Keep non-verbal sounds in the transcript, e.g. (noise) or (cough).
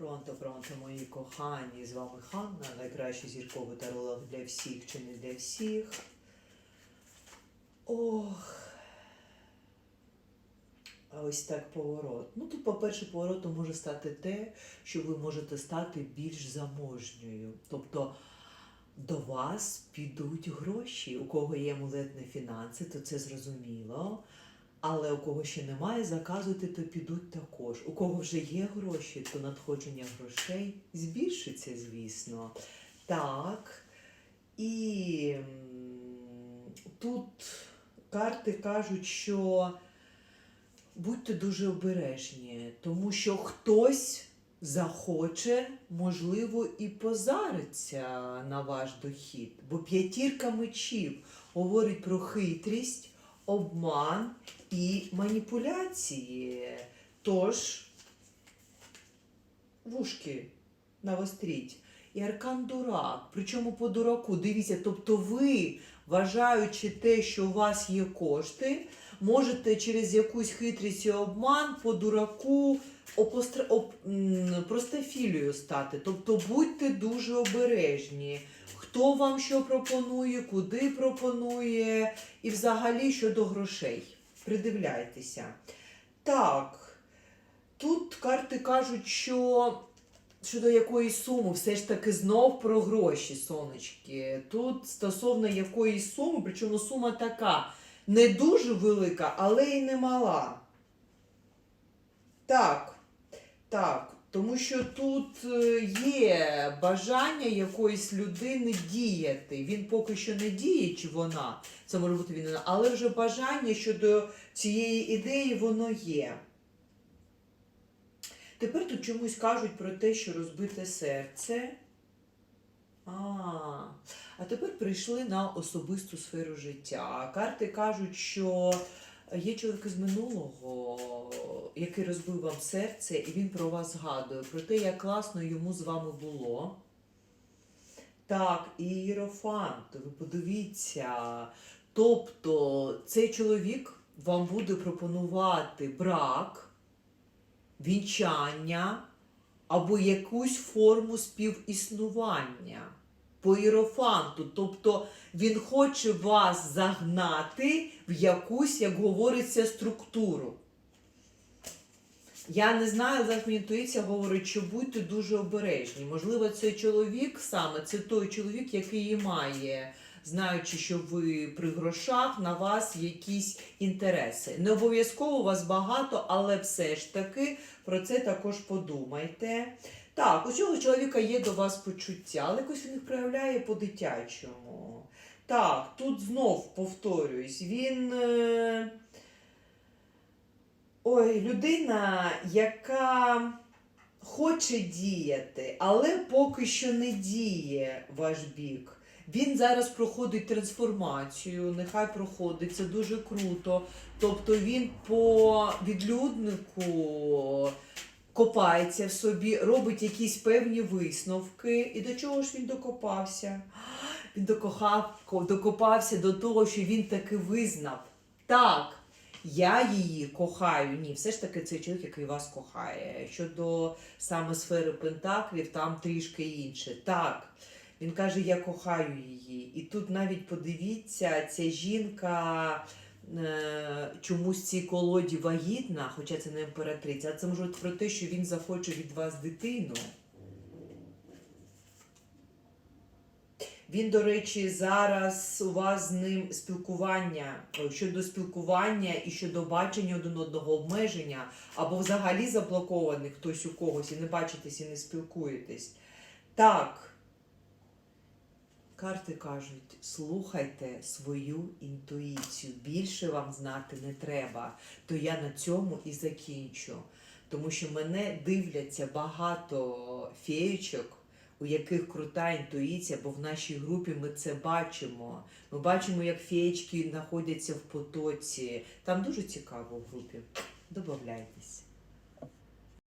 Пронто, пронто, мої кохані, з вами Ханна, найкращий зірковий таролог для всіх чи не для всіх. Ох. А ось так поворот. Ну тут, по-перше, поворотом може стати те, що ви можете стати більш заможньою. Тобто до вас підуть гроші. У кого є амулетні фінанси, то це зрозуміло. Але у кого ще немає, заказуйте, то підуть також. У кого вже є гроші, то надходження грошей збільшиться, звісно. Так. І тут карти кажуть, що будьте дуже обережні, тому що хтось захоче, можливо, і позариться на ваш дохід. Бо п'ятірка мечів говорить про хитрість, обман і маніпуляції. Тож, вушки навостріть. І аркан дурак. Причому по дураку. Дивіться, тобто ви, вважаючи те, що у вас є кошти, можете через якусь хитрість і обман по дураку опостра... оп... простофілію стати. Тобто будьте дуже обережні. Хто вам що пропонує, куди пропонує, і взагалі щодо грошей. Придивляйтеся. Так, тут карти кажуть, що щодо якоїсь суми, все ж таки знов про гроші, сонечки. Тут стосовно якоїсь суми, причому сума така не дуже велика, але й не мала. Так, так. Тому що тут е, є бажання якоїсь людини діяти. Він поки що не діє, чи вона, це може бути він, але вже бажання щодо цієї ідеї воно є. Тепер тут чомусь кажуть про те, що розбите серце. А, тепер прийшли на особисту сферу життя. Карти кажуть, що є чоловік з минулого, який розбив вам серце, і він про вас згадує, про те, як класно йому з вами було. Так, і Єрофант, ви подивіться. Тобто цей чоловік вам буде пропонувати брак, вінчання або якусь форму співіснування по іерофанту. Тобто він хоче вас загнати в якусь, як говориться, структуру. Я не знаю, зараз мені інтуїція говорить, що будьте дуже обережні. Можливо, цей чоловік саме це той чоловік, який і має, знаючи, що ви при грошах, на вас якісь інтереси. Не обов'язково у вас багато, але все ж таки про це також подумайте. Так, у цього чоловіка є до вас почуття, але якось він їх проявляє по-дитячому. Так, тут знов повторююсь, він. Е... Ой, людина, яка хоче діяти, але поки що не діє ваш бік. Він зараз проходить трансформацію, нехай проходить, це дуже круто. Тобто він по відлюднику копається в собі, робить якісь певні висновки. І до чого ж він докопався? (gasps) Він докохав, докопався до того, що він таки визнав. Так, я її кохаю. Ні, все ж таки цей чоловік, який вас кохає. Щодо саме сфери Пентаклів, там трішки інше. Так, він каже, я кохаю її. І тут навіть подивіться, ця жінка чомусь цій колоді вагітна, хоча це не імператриця, а це може про те, що він захоче від вас дитину. Він, до речі, зараз у вас з ним спілкування щодо спілкування і щодо бачення один одного обмеження, або взагалі заблокований хтось у когось і не бачитесь і не спілкуєтесь. Так. Карти кажуть, слухайте свою інтуїцію. Більше вам знати не треба. То я на цьому і закінчу. Тому що мене дивляться багато феєчок, у яких крута інтуїція, бо в нашій групі ми це бачимо. Ми бачимо, як феєчки знаходяться в потоці. Там дуже цікаво в групі. Добавляйтесь.